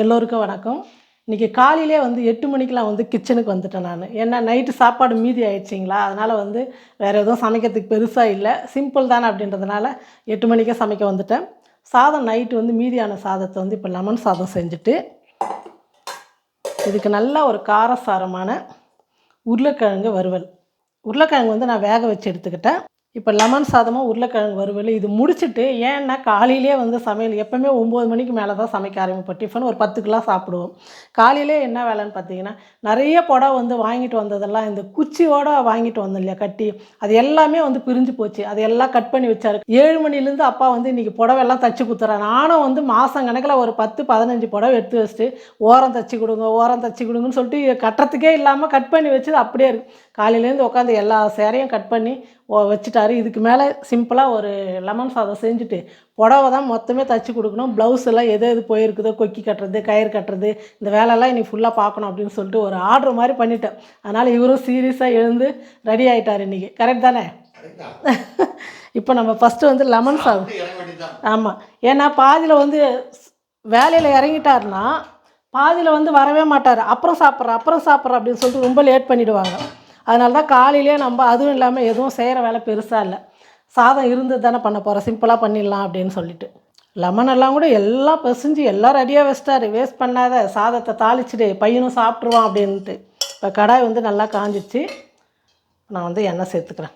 எல்லோருக்கும் வணக்கம். இன்றைக்கி காலையிலே வந்து எட்டு மணிக்கெலாம் வந்து கிச்சனுக்கு வந்துட்டேன் நான். ஏன்னா நைட்டு சாப்பாடு மீதி ஆயிடுச்சிங்களா? அதனால் வந்து வேறு எதுவும் சமைக்கிறதுக்கு பெருசாக இல்லை. சிம்பிள் தானே அப்படின்றதுனால எட்டு மணிக்கே சமைக்க வந்துட்டேன். சாதம் நைட்டு வந்து மீதியான சாதத்தை வந்து இப்போ லெமன் சாதம் செஞ்சுட்டு இதுக்கு நல்ல ஒரு காரசாரமான உருளைக்கிழங்கு வறுவல். உருளைக்கிழங்கு வந்து நான் வேக வச்சு எடுத்துக்கிட்டேன். இப்போ லெமன் சாதமும் உருளைக்கிழங்கு வறுவல் இது முடிச்சுட்டு ஏன்னா காலையிலே வந்து சமையல் எப்போவுமே ஒம்பது மணிக்கு மேலே தான் சமைக்க ஆரம்பிப்போம். டிஃபன் ஒரு பத்து கிலோ சாப்பிடுவோம். காலையிலே என்ன வேலைன்னு பார்த்தீங்கன்னா நிறைய புடவை வந்து வாங்கிட்டு வந்ததெல்லாம் இந்த குச்சியோட வாங்கிட்டு வந்தோம் இல்லையா கட்டி. அது எல்லாமே வந்து பிரிஞ்சு போச்சு. அது எல்லாம் கட் பண்ணி வச்சாரு. ஏழு மணிலேருந்து அப்பா வந்து இன்றைக்கி புடவெல்லாம் தச்சு கொடுத்துறாரு. நானும் வந்து மாதம் கணக்கில் ஒரு பத்து பதினஞ்சு புடவை எடுத்து வச்சுட்டு ஓரம் தச்சு கொடுங்க ஓரம் தச்சு கொடுங்கன்னு சொல்லிட்டு கட்டுறதுக்கே இல்லாமல் கட் பண்ணி வச்சது அப்படியே இருக்குது காலையிலேருந்து உட்காந்து எல்லா சேரையும் கட் பண்ணி வச்சுட்டா வச்சுட்டாரு இதுக்கு மேலே சிம்பிளாக ஒரு லெமன் சாதம் செஞ்சுட்டு புடவை தான் மொத்தமே தச்சு கொடுக்கணும். ப்ளவுஸ் எல்லாம் எது எது போயிருக்குதோ கொக்கி கட்டுறது கயிறு கட்டுறது இந்த வேலையெல்லாம் இன்னைக்கு ஃபுல்லாக பார்க்கணும் அப்படின்னு சொல்லிட்டு ஒரு ஆர்டர் மாதிரி பண்ணிட்டேன். அதனால் இவரும் சீரியஸாக எழுந்து ரெடி ஆகிட்டார் இன்றைக்கி கரெக்ட் தானே? இப்போ நம்ம ஃபஸ்ட்டு வந்து லெமன் சாதம். ஆமாம் ஏன்னா பாதியில் வந்து வேலையில் இறங்கிட்டாருன்னா பாதியில் வந்து வரவே மாட்டார். அப்புறம் சாப்பிட்றேன் அப்புறம் சாப்பிட்றேன் அப்படின்னு சொல்லிட்டு ரொம்ப லேட் பண்ணிவிடுவாங்க அதனால தான் காலையிலேயே நம்ம அதுவும் இல்லாமல் எதுவும் செய்கிற வேலை பெருசாக இல்லை. சாதம் இருந்து தானே பண்ண போகிறோம் சிம்பிளாக பண்ணிடலாம் அப்படின்னு சொல்லிட்டு. லெமன் எல்லாம் கூட எல்லாம் பிசைஞ்சு எல்லாம் ரெடியாக வச்சிட்டாரு. வேஸ்ட் பண்ணாத சாதத்தை தாளிச்சிடு பையனும் சாப்பிட்ருவான் அப்படின்ட்டு இப்போ கடாய் வந்து நல்லா காஞ்சிச்சு. நான் வந்து எண்ணெய் சேர்த்துக்கிறேன்.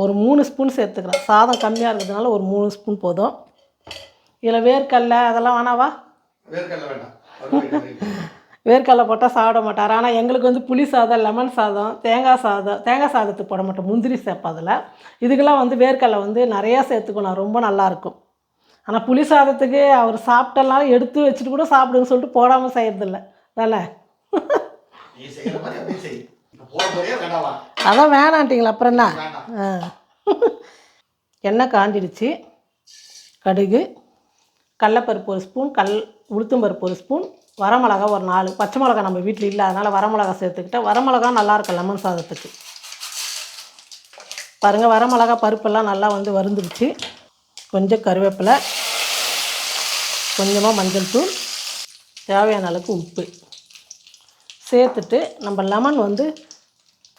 ஒரு மூணு ஸ்பூன் சேர்த்துக்கிறேன். சாதம் கம்மியாக இருக்கிறதுனால ஒரு மூணு ஸ்பூன் போதும். இதில் வேர்க்கடலை அதெல்லாம் வேணாவா? வேர்க்கடலை வேண்டாம். வேர்க்கடலை போட்டால் சாப்பிட மாட்டார். ஆனால் எங்களுக்கு வந்து புளி சாதம் லெமன் சாதம் தேங்காய் சாதம் தேங்காய் சாதத்துக்கு போட மாட்டோம். முந்திரி சேர்ப்போம் அதில். இதுக்கெல்லாம் வந்து வேர்க்கடலை வந்து நிறையா சேர்த்துக்கணும். ரொம்ப நல்லாயிருக்கும் ஆனால் புளி சாதத்துக்கு அவர் சாப்பிட்டனால எடுத்து வச்சுட்டு கூட சாப்பிடுன்னு சொல்லிட்டு போடாமல் செய்யறதில்ல. தானே? அதான் வேணான்ட்டிங்களா? அப்புறம் என்ன? எண்ணெய் காஞ்சிடுச்சு. கடுகு கடலப்பருப்பு ஒரு ஸ்பூன் கல் உளுத்தம்பருப்பு ஒரு ஸ்பூன் வரமிளகா ஒரு நாலு பச்சை மிளகா நம்ம வீட்டில் இல்லை அதனால் வரமிளகா சேர்த்துக்கிட்டேன் வரமிளகா நல்லாயிருக்கும் லெமன் சாதத்துக்கு. பாருங்கள் வரமிளகா பருப்பெல்லாம் நல்லா வந்து வருந்துடுச்சு கொஞ்சம் கருவேப்பிலை கொஞ்சமாக மஞ்சள் தூள் தேவையான அளவுக்கு உப்பு. சேர்த்துட்டு நம்ம லெமன் வந்து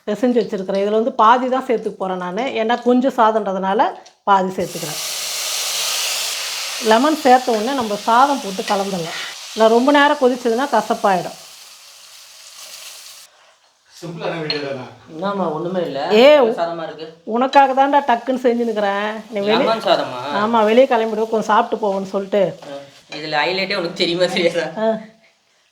பிசைஞ்சு வச்சுருக்கிறேன். இதில் வந்து பாதி தான் சேர்த்துக்க போகிறேன் நான். ஏன்னா கொஞ்சம் சாதன்றதுனால பாதி சேர்த்துக்கிறேன். லெமன் சேர்த்த உடனே நம்ம சாதம் போட்டு கலந்துடலாம். இல்லை ரொம்ப நேரம் கொதிச்சதுன்னா கசப்பாயிடும். சிம்பிளான வீடியோ தானே? என்னம்மா ஒண்ணுமே இல்ல. ஏ. உனக்காக தான்டா டக்குன்னு செஞ்சுன்னுக்கிறேன். நீ வெளியே ஆமாம் வெளியே கிளம்பிடுவோம் கொஞ்சம் சாப்பிட்டு போவோன்னு சொல்லிட்டு. இதுல ஹைலைட்டே உனக்கு தெரியுமா தெரியாதா?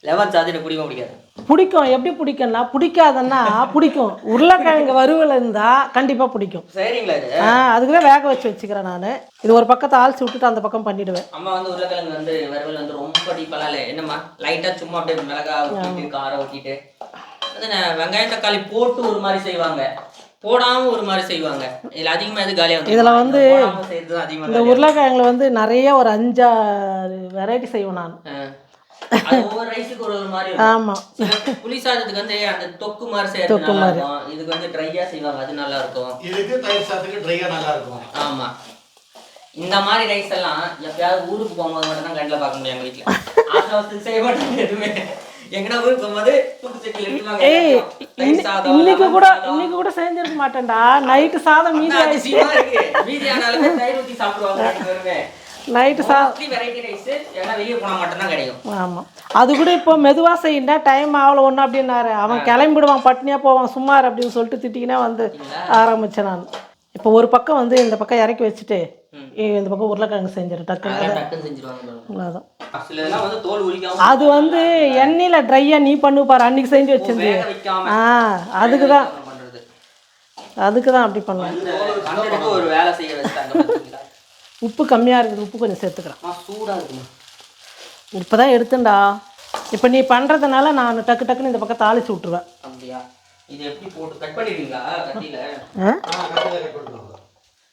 ஆ. லெமன் சாதம் எனக்கு பிடிக்கும் பிடிக்காது. பிடிக்கும். எப்படி பிடிக்கும்னா பிடிக்காதன்னா பிடிக்கும். உருளைக்கிழங்கு வறுவல் இருந்தால் கண்டிப்பாக பிடிக்கும். சரிங்களா இது? ஆ அதுக்கு தான் வேக வச்சு வச்சுக்கிறேன் நான். இது ஒரு பக்கத்தை ஆள்சி விட்டுட்டு அந்த பக்கம் பண்ணிவிடுவேன் அம்மா வந்து உருளைக்கிழங்கு வந்து வறுவல் வந்து ரொம்ப டீப்பெல்லாம் இல்லை. என்னம்மா? லைட்டா சும்மா அப்படியே மிளகா ஊற்றிட்டு காரம் ஊற்றிட்டு அது நான் வெங்காயம் தக்காளி போட்டு ஒரு மாதிரி செய்வாங்க. போடாம ஒரு மாதிரி செய்வாங்க. இதுல அதிகமா எது காலியா வந்து இதுல வந்து செய்யறது தான் அதிகமா இந்த உருளைக்கிழங்குல வந்து நிறைய ஒரு அஞ்சாறு வெரைட்டி செய்வேன் நான். ஒவ்வொரு ரைஸுக்கு ஒரு ஒரு மாதிரி சில புளி சாதத்துக்கு வந்து அந்த தொக்கு மாதிரி செய்யறது நல்லா இருக்கும். இதுக்கு வந்து ட்ரையா செய்வாங்க. அது நல்லா இருக்கும். இதுக்கு தயிர் சாதத்துக்கு ட்ரையாக நல்லா இருக்கும். ஆமா. இந்த மாதிரி ரைஸ் எல்லாம் எப்பயாவது ஊருக்கு போகும்போது மட்டும் தான் கண்ணில் பார்க்க முடியும் எங்க வீட்டுல ஆசிரமத்துக்கு செய்ய மாட்டாங்க எதுவுமே. எங்கன்னா ஊருக்கு போகும்போது இன்னைக்கு கூட. இன்னைக்கு கூட செஞ்சிருக்க மாட்டேன்டா. நைட்டு சாதம் மீதி ஆயிடுச்சு. மீதி ஆனாலுமே தயிர் ஊத்தி சாப்பிடுவாங்க நைட்டு சா ஆமாம் அது கூட இப்போ மெதுவாக செய்யினா டைம் ஆகல ஒன்று அப்படின்னாரு. அவன் கிளம்பிடுவான் பட்னியாக போவான் சும்மார் அப்படின்னு சொல்லிட்டு திட்டிக்கினே வந்து ஆரம்பித்தேன் நான். இப்போ ஒரு பக்கம் வந்து இந்த பக்கம் இறக்கி வச்சுட்டு இந்த பக்கம் உருளைக்கிழங்கு செஞ்சிரு டக்குன்னு. அது வந்து எண்ணெயில் ட்ரையாக நீ பண்ணு பாரு அன்னைக்கு செஞ்சு வச்சிருந்தீ. வேக வைக்காம ஆ அதுக்கு தான். அதுக்கு தான் அப்படி பண்ணுவேன். உப்பு கம்மியாக இருக்குது உப்பு கொஞ்சம் சேர்த்துக்கிறேன். அம்மா, சூடா இருக்குமா? இப்போ தான் எடுத்துண்டா இப்போ நீ பண்ணுறதுனால நான் டக்கு டக்குன்னு இந்த பக்கம் தாளிச்சு விட்ருவேன் அப்படியா? இது எப்படி போட்டு கட் பண்ணிடுவீங்களா? கத்தியில ஆ? ஆ கட்டில கட் பண்ணுறோம்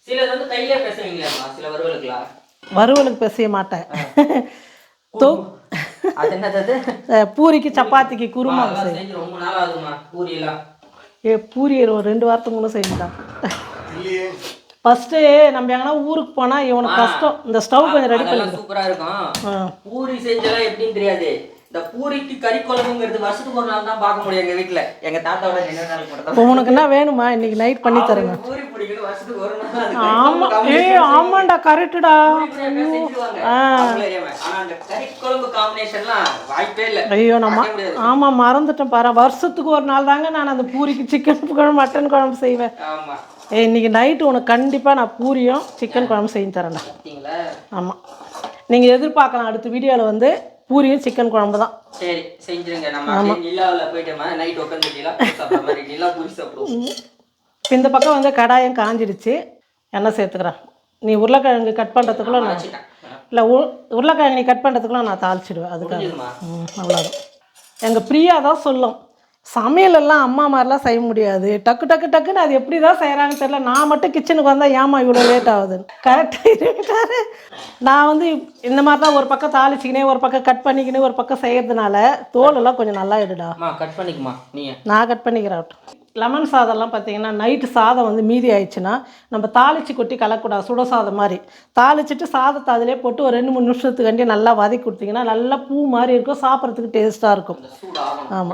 சிலது வந்து கையிலே பேசுவீங்களா சில வறுவலுக்குலாம் வறுவலுக்கு பிசைய மாட்டேன். தோ பூரிக்கு சப்பாத்திக்கு குருமா செஞ்சு ரொம்ப நாள் ஆகுமா பூரி எல்லாம் ஏ பூரி ஒரு ரெண்டு வாரத்துக்கு முன்னே செஞ்சுட்டான் ஃபஸ்ட்டு நம்ம எங்கன்னா ஊருக்கு போனால் இவனுக்கு கஷ்டம். இந்த ஸ்டவ் கொஞ்சம் ரெடி பண்ணி சூப்பரா இருக்கும். பூரி செஞ்செல்லாம் எப்படின்னு தெரியாது. இந்த பூரிக்கு கறி குழம்புங்கிறது வருஷத்துக்கு ஒரு நாள் தான் பார்க்க முடியும் எங்க வீட்ல. எங்க தாத்தாவோட நினைவு நாள் இப்போ உனக்கு என்ன வேணுமா? இன்னைக்கு நைட் பண்ணி தரேன். பூரி பிடிக்கணும் வருஷத்துக்கு ஒரு நாள் அது ஆமா. ஆமாண்டா கரெக்டுடா. குழம்பு செஞ்சுருவாங்க. அவங்களே அறியாம. ஆனா அந்த கறி குழம்பு காம்பினேஷன்லாம் வாய்ப்பே இல்ல. ஐயோ நம்ம. ஆமாம் மறந்துட்டேன் பாரு. வருஷத்துக்கு ஒரு நாள் தாங்க நான் அந்த பூரிக்கு சிக்கன் குழம்பு மட்டன் குழம்பு செய்வேன். ஆமா. ஏய் இன்னைக்கு நைட்டு உனக்கு கண்டிப்பாக நான் பூரியும் சிக்கன் குழம்பு செஞ்சு தரேன்டா. ஆமாம் நீங்கள் எதிர்பார்க்கலாம் அடுத்த வீடியோவில் வந்து பூரியும் சிக்கன் குழம்பு தான். சரி செஞ்சிருங்க. நம்ம நிலாவில் போயிட்டோமா? நைட் உட்காந்து நிலா பூரி சாப்பிடுவோம். இந்த பக்கம் வந்து கடாயம் காஞ்சிடுச்சு எண்ணெய் சேர்த்துக்கிறேன். நீ உருளைக்கிழங்கு கட் பண்ணுறதுக்குள்ள நான் இல்லை உ உருளைக்கிழங்கு நீ கட் பண்ணுறதுக்குள்ள நான் தாளிச்சிடுவேன். அதுக்காக. ம் அவ்வளோதான் எங்கள் பிரியா தான் சொல்லும். சமையலெல்லாம் அம்மா மாதிரிலாம் செய்ய முடியாது. டக்கு டக்கு டக்குன்னு அது எப்படி தான் செய்கிறாங்கன்னு தெரியல. நான் மட்டும் கிச்சனுக்கு வந்தால் ஏமா இவ்வளோ லேட் ஆகுதுன்னு. கரெக்டாக இருக்காரு நான் வந்து இந்த மாதிரி தான் ஒரு பக்கம் தாளிச்சிக்கினே ஒரு பக்கம் கட் பண்ணிக்கினே ஒரு பக்கம் செய்யறதுனால தோலெல்லாம் கொஞ்சம் நல்லா எடுடா கட் பண்ணிக்குமா நீ நான் கட் பண்ணிக்கிறேன். லெமன் சாதம்லாம் பார்த்தீங்கன்னா நைட்டு சாதம் வந்து மீதி ஆயிடுச்சுன்னா நம்ம தாளிச்சு கொட்டி கலக்கூடாது சுட சாதம் மாதிரி. தாளிச்சிட்டு சாதத்தை அதிலே போட்டு ஒரு ரெண்டு மூணு நிமிஷத்துக்காண்டி நல்லா வதக்கி கொடுத்தீங்கன்னா நல்லா பூ மாதிரி இருக்கும் சாப்பிட்றதுக்கு டேஸ்ட்டாக இருக்கும்.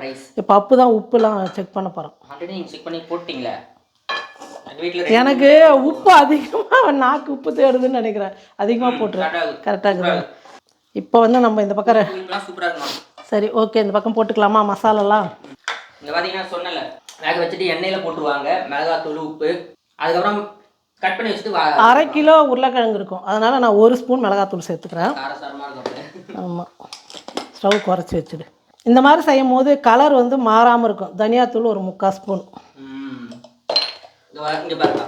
ரைஸ் இப்போ அப்பு தான் உப்புலாம் செக் பண்ண போகிறோம் செக் பண்ணி போட்டிங்களே? எனக்கு உப்பு அதிகமாக நாக்கு உப்பு தேடுதுன்னு நினைக்கிறேன். அதிகமாக போட்டுருவேன். கரெக்டாக இருக்குது இப்போ வந்து நம்ம இந்த பக்கம் சரி ஓகே இந்த பக்கம் போட்டுக்கலாமா மசாலாலாம்? வேக வச்சுட்டு எண்ணெயில் போட்டுருவாங்க. மிளகாத்தூள் உப்பு. அதுக்கப்புறம் கட் பண்ணி வச்சுட்டு அரை கிலோ உருளைக்கிழங்கு இருக்கும். அதனால் நான் ஒரு ஸ்பூன் மிளகாத்தூள் சேர்த்துக்கிறேன். ஆமாம் ஸ்டவ் குறைச்சி வச்சுடு. இந்த மாதிரி செய்யும் போது கலர் வந்து மாறாமல் இருக்கும். தனியாத்தூள் ஒரு முக்கால் ஸ்பூன். இங்கே பாருங்க.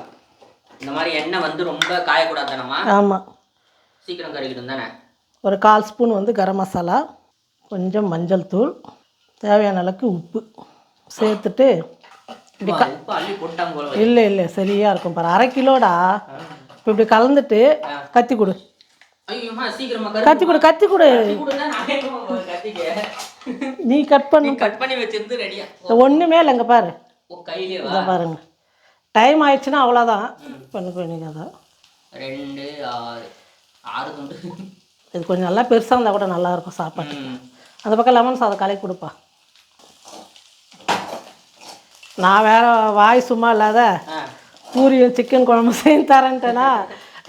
இந்த மாதிரி எண்ணெய் வந்து ரொம்ப காயக்கூடாது தானம்மா ஆமாம் சீக்கிரம் கறிக்கிடும் தானே? ஒரு கால் ஸ்பூன் வந்து கரம் மசாலா கொஞ்சம் மஞ்சள் தூள் தேவையான அளவுக்கு உப்பு. சேர்த்துட்டு போல இல்லை இல்லை சரியாக இருக்கும் பாரு. அரை கிலோடா? இப்போ இப்படி கலந்துட்டு கத்தி கொடு. கத்தி கொடு கத்தி கொடு. நீ கட் பண்ணு. கட் பண்ணி வச்சிருந்து ரெடியா ஒன்றுமே இல்லைங்க பாரு. கையிலே பாருங்க. டைம் ஆயிடுச்சுன்னா அவ்வளோதான் பண்ணிக்க வேண்டியது ரெண்டு ஆறு. ஆறு துண்டு. இது கொஞ்சம் நல்லா பெருசாக இருந்தால் கூட நல்லாயிருக்கும் சாப்பாடு ம். அந்த பக்கம் லெமன் சாதம் கலக்கி கொடுப்பா. நான் வேற வாய் சும்மா இல்லாத பூரியும் சிக்கன் குழம்பு செஞ்சு தரேன்ட்டேனா?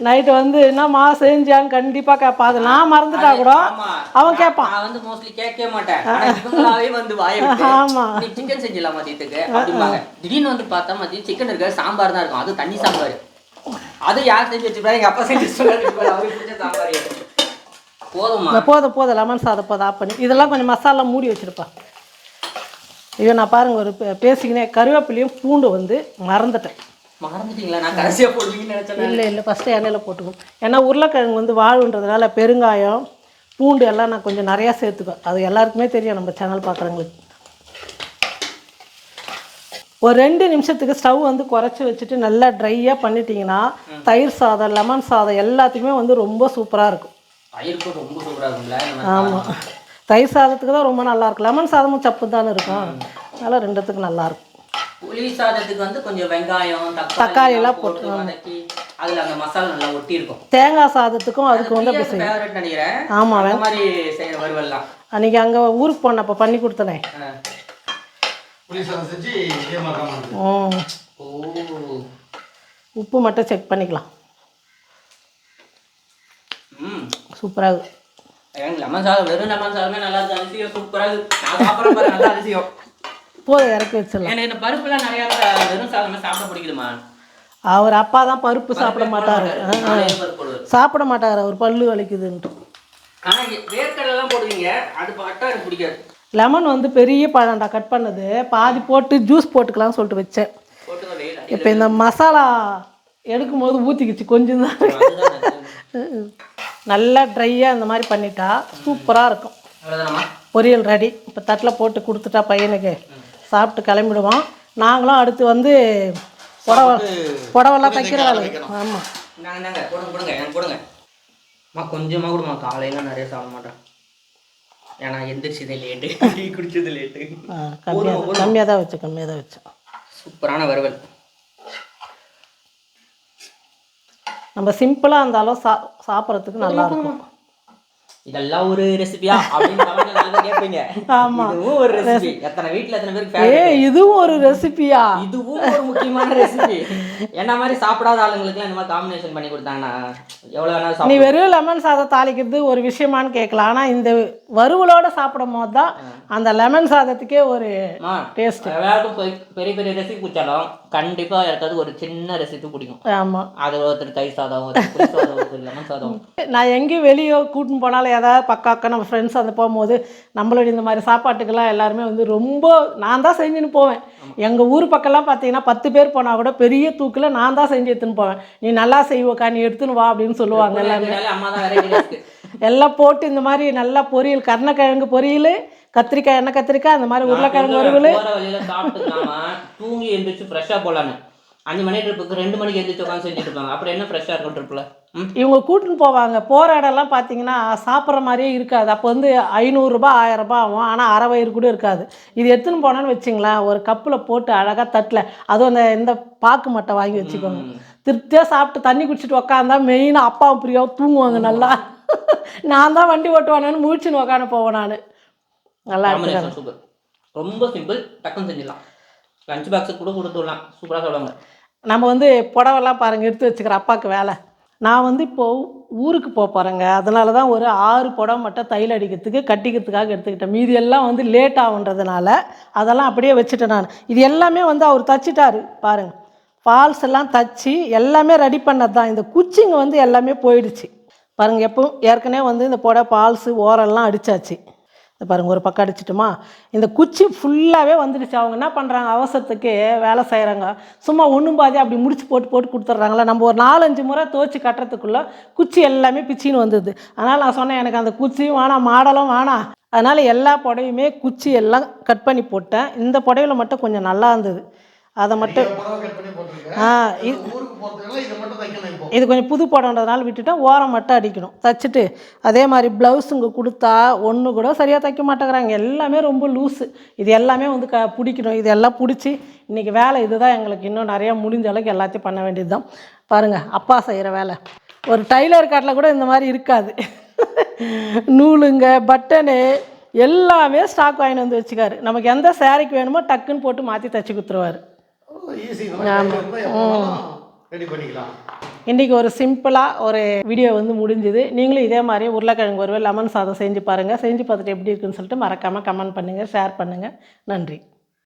நைட்டு வந்து என்னம்மா செஞ்சியான்னு கண்டிப்பாக கேட்பான். அது நான் மறந்துட்டா கூட அவன் கேட்பான். நான் வந்து மோஸ்ட்லி கேட்கவே மாட்டேன். இவங்களாவே வந்து வாய ஆமா. நீ சிக்கன் செஞ்சிடலாம் மதியத்துக்கு. அப்படிம்பாங்க. திடீர்னு வந்து பார்த்தா மதியம் சிக்கன் இருக்க சாம்பார் தான் இருக்கும். அது தண்ணி சாம்பார். அது யார் செஞ்சு வச்சிருப்பா எங்க அப்பா செஞ்சு சொல்லாரு அவருக்கு பிடிச்ச சாம்பார். போதுமா போதும் போதும். லெமன் சாதம் போதும். ஆஃப் பண்ணி. இதெல்லாம் கொஞ்சம் மசாலா மூடி வச்சிருப்பா. ஐயோ நான் பாருங்க ஒரு பேசிக்கினே கருவேப்பிலையும் பூண்டு வந்து மறந்துட்டேன். மறந்துட்டீங்களா? நான் கடைசியா போடுவீங்கன்னு நினைச்சேன் இல்லை இல்லை ஃபஸ்ட்டு எண்ணெயில் போட்டுக்கும் ஏன்னா உருளைக்கிழங்கு வந்து வாழுன்றதுனால பெருங்காயம் பூண்டு எல்லாம் நான் கொஞ்சம் நிறையா சேர்த்துக்குவேன். அது எல்லாருக்குமே தெரியும் நம்ம சேனல் பார்க்குறவங்களுக்கு ஒரு ரெண்டு நிமிஷத்துக்கு ஸ்டவ் வந்து குறைச்சி வச்சுட்டு நல்லா ட்ரையாக பண்ணிட்டீங்கன்னா தயிர் சாதம் லெமன் சாதம் எல்லாத்துக்குமே வந்து ரொம்ப சூப்பராக இருக்கும். ஆமாம் தயிர் சாதத்துக்கு தான் ரொம்ப நல்லா இருக்கும் லெமன் சாதமும் சப்பு தானே இருக்கும். அதனால் ரெண்டுத்துக்கு நல்லா இருக்கும். புளி சாதத்துக்கு வந்து கொஞ்சம் வெங்காயம் தக்காளி தக்காளி எல்லாம் போட்டு வதக்கி அதுல அந்த மசாலா நல்லா ஒட்டி இருக்கும். தேங்காய் சாதத்துக்கும் அதுக்கு வந்து அப்படி செய்யும் ஃபேவரட் நினைக்கிறேன். ஆமாம் அந்த மாதிரி செய்யற வறுவல்லாம். அன்றைக்கி அங்கே ஊருக்கு போனப்போ பண்ணி கொடுத்தனே. புளி சாதம் செஞ்சு இதே மாதிரி ஓ. உப்பு மட்டும் செக் பண்ணிக்கலாம். ம். சூப்பராக இருக்கு. எனக்கு லெமன் சாதம் வெறும் லெமன் சாதமே நல்லா இருக்கு அதிசயம் சூப்பரா இருக்கு. நான் சாப்பிட்ற பாரு நல்லா அதிசயம் போதும் இறக்கி வச்சிடலாம். எனக்கு இந்த பருப்புலாம் நிறைய வெறும் சாதமே சாப்பிட பிடிக்குதுமா அவர் அப்பா தான் பருப்பு சாப்பிட மாட்டார். சாப்பிட மாட்டார் அவர் பல்லு வலிக்குதுன்ட்டு. ஆனா இங்க வேர்க்கடலை எல்லாம் போடுவீங்க அது எனக்கு பிடிக்காது. லெமன் வந்து பெரிய பழம்டா கட் பண்ணது. பாதி போட்டு ஜூஸ் போட்டுக்கலாம்னு சொல்லிட்டு வச்சேன். இப்போ இந்த மசாலா எடுக்கும்போது ஊற்றிக்கிச்சு கொஞ்சம் தான். நல்லா ட்ரையாக இந்த மாதிரி பண்ணிட்டா சூப்பராக இருக்கும். பொரியல் ரெடி இப்போ தட்டில் போட்டு கொடுத்துட்டா பையனுக்கு. சாப்பிட்டு கிளம்பிடுவான். நாங்களும் அடுத்து வந்து புடவை புடவெல்லாம் தைக்கிற வேலை ஆமாம் அம்மா கொஞ்சமாக கொடுமா காலையில நிறைய சாப்பிட மாட்டேன். ஏன்னா எந்திரிச்சதே லேட்டு டீ குடிச்சது லேட்டு கம்மியாக தான் வச்சேன் கம்மியாக தான் வச்சேன். சூப்பரான வறுவல். நம்ம சிம்பிளாக இருந்தாலும் சா சாப்பிட்றதுக்கு நல்லா இருக்கும். இதெல்லாம் ஒரு ரெசிபியா அப்படின்னு கமெண்ட்ல நாலு பேர் கேட்பீங்க ஆமா. இதுவும் ஒரு ரெசிபி எத்தனை வீட்ல எத்தனை பேருக்கு ஏ? இதுவும் ஒரு ரெசிபியா இதுவும் ஒரு முக்கியமான ரெசிபி என்ன மாதிரி சாப்பிடாத ஆளுங்களுக்குலாம் இந்த மாதிரி காம்பினேஷன் பண்ணி கொடுத்தாங்கன்னா எவ்வளவு வேணாலும் நீ வெறும் லெமன் சாதம் தாளிக்கிறது ஒரு விஷயமான்னு கேட்கலாம். ஆனால் இந்த வறுவலோட சாப்பிடும் போது தான் அந்த லெமன் சாதத்துக்கே ஒரு டேஸ்ட் எல்லாருக்கும் பெரிய- பெரிய ரெசிபி பிடிச்சாலும் கண்டிப்பா யாருக்காவது ஒரு சின்ன ரெசிபி பிடிக்கும். ஆமாம் அது ஒருத்தர் தயிர் சாதம் லெமன் சாதம் நான் எங்கேயும் வெளியே கூட்டின்னு போனாலும் ஏதாவது பக்காக்க நம்ம ஃப்ரெண்ட்ஸ் அந்த போகும்போது நம்மளுடைய இந்த மாதிரி சாப்பாட்டுக்கெல்லாம் எல்லாருமே வந்து ரொம்ப நான் தான் செஞ்சுன்னு போவேன். எங்கள் ஊர் பக்கம்லாம் பார்த்தீங்கன்னா பத்து பேர் போனால் கூட பெரிய தூக்கில் நான் தான் செஞ்சு எடுத்துன்னு போவேன். நீ நல்லா செய்வோக்கா நீ எடுத்துன்னு வா அப்படின்னு சொல்லுவாங்க எல்லாருமே. எல்லாம் போட்டு இந்த மாதிரி நல்லா பொரியல் கருணக்கிழங்கு பொரியல் கத்திரிக்காய் எண்ணெய் கத்திரிக்காய் அந்த மாதிரி உருளைக்கிழங்கு வறுவல். தூங்கி எந்திரிச்சு ஃப்ரெஷ்ஷா போலான்னு. அஞ்சு மணி ட்ரிப்புக்கு ரெண்டு மணிக்கு எந்திரிச்சு உட்காந்து செஞ்சுட்டு இருப்பாங்க. அப்புறம் என்ன ஃப்ரெஷ்ஷா இருக்கும் ட்ரிப்ல இவங்க கூட்டின்னு போவாங்க. போகிற இடம்லாம் பார்த்தீங்கன்னா சாப்பிட்ற மாதிரியே இருக்காது. அப்போ வந்து ஐநூறுரூபா ஆயிரரூபா ஆகும். ஆனால் அரை வயிறு கூட இருக்காது. இது எடுத்துன்னு போனோன்னு வச்சிங்களேன் ஒரு கப்பில் போட்டு அழகாக தட்டில் அதுவும் அந்த இந்த பாக்கு மட்டை வாங்கி வச்சுக்கோங்க. திருப்தியாக சாப்பிட்டு தண்ணி குடிச்சிட்டு உக்காந்தா மெயினாக அப்பாவும் பிரியாவும் தூங்குவாங்க நல்லா. நான் தான் வண்டி ஓட்டுவானேன்னு முழிச்சுன்னு உக்காந்து போவேன் நான். நல்லா ரொம்ப சிம்பிள் டக்குன்னு செஞ்சிடலாம். லஞ்ச் பாக்ஸுக்கு கூட கொடுத்து விடலாம். சூப்பராக சொல்லுவாங்க. நம்ம வந்து புடவெல்லாம் பாருங்கள் எடுத்து வச்சுக்கிற அப்பாவுக்கு வேலை. நான் வந்து இப்போது ஊருக்கு போக போகிறேங்க அதனால தான் ஒரு ஆறு புடவை மட்டும் தையல் அடிக்கிறதுக்கு கட்டிக்கிறதுக்காக எடுத்துக்கிட்டேன். மீதி எல்லாம் வந்து லேட் ஆகுன்றதுனால அதெல்லாம் அப்படியே வச்சுட்டேன் நான். இது எல்லாமே வந்து அவர் தச்சிட்டார் பாருங்கள் ஃபால்ஸ் எல்லாம் தச்சு எல்லாமே ரெடி பண்ணது தான். இந்த குச்சிங்க வந்து எல்லாமே போயிடுச்சு. பாருங்கள் எப்போ ஏற்கனவே வந்து இந்த புடவை பால்ஸு ஓரெல்லாம் அடித்தாச்சு இந்த பாருங்க ஒரு பக்கம் அடிச்சிட்டுமா? இந்த குச்சி ஃபுல்லாகவே வந்துடுச்சு. அவங்க என்ன பண்ணுறாங்க அவசரத்துக்கு வேலை செய்கிறாங்க சும்மா ஒன்றும் பாதி அப்படி முடிச்சு போட்டு போட்டு கொடுத்துட்றாங்களா நம்ம ஒரு நாலஞ்சு முறை துவச்சி கட்டுறதுக்குள்ளே குச்சி எல்லாமே பிச்சின்னு வந்தது. அதனால் நான் சொன்னேன் எனக்கு அந்த குச்சியும் வேணாம் மாடலும் வேணாம். அதனால் எல்லா புடவையுமே குச்சி எல்லாம் கட் பண்ணி போட்டேன். இந்த புடவையில மட்டும் கொஞ்சம் நல்லா இருந்தது. அதை மட்டும். ஆ இதை மட்டும் தைக்கணும் இப்போ. இது கொஞ்சம் புது படம்ன்றதுனால விட்டுட்டேன் ஓரம் மட்டும் அடிக்கணும். தச்சுட்டு அதே மாதிரி ப்ளவுஸுங்க கொடுத்தா ஒன்று கூட சரியாக தைக்க மாட்டேங்கிறாங்க. எல்லாமே ரொம்ப லூஸு இது எல்லாமே வந்து க பிடிக்கணும். இது எல்லாம் பிடிச்சி இன்றைக்கி வேலை இதுதான். எங்களுக்கு இன்னும் நிறையா முடிஞ்ச அளவுக்கு எல்லாத்தையும் பண்ண வேண்டியது தான் பாருங்கள் அப்பா செய்கிற வேலை. ஒரு டைலர் காட்டில் கூட இந்த மாதிரி இருக்காது. நூலுங்க பட்டனு எல்லாமே ஸ்டாக் வாங்கிட்டு வந்து வச்சுக்காரு. நமக்கு எந்த சாரிக்கு வேணுமோ டக்குன்னு போட்டு மாற்றி தைச்சி கொடுத்துருவாரு. ஈஸி ரெடி பண்ணிக்கலாம். இன்றைக்கி ஒரு சிம்பிளாக ஒரு வீடியோ வந்து முடிஞ்சுது. நீங்களும் இதே மாதிரி உருளைக்கிழங்கு வருவேன் லெமன் சாதம் செஞ்சு பாருங்கள் செஞ்சு பார்த்துட்டு எப்படி இருக்குன்னு சொல்லிட்டு மறக்காமல் கமெண்ட் பண்ணுங்கள் ஷேர் பண்ணுங்கள் நன்றி.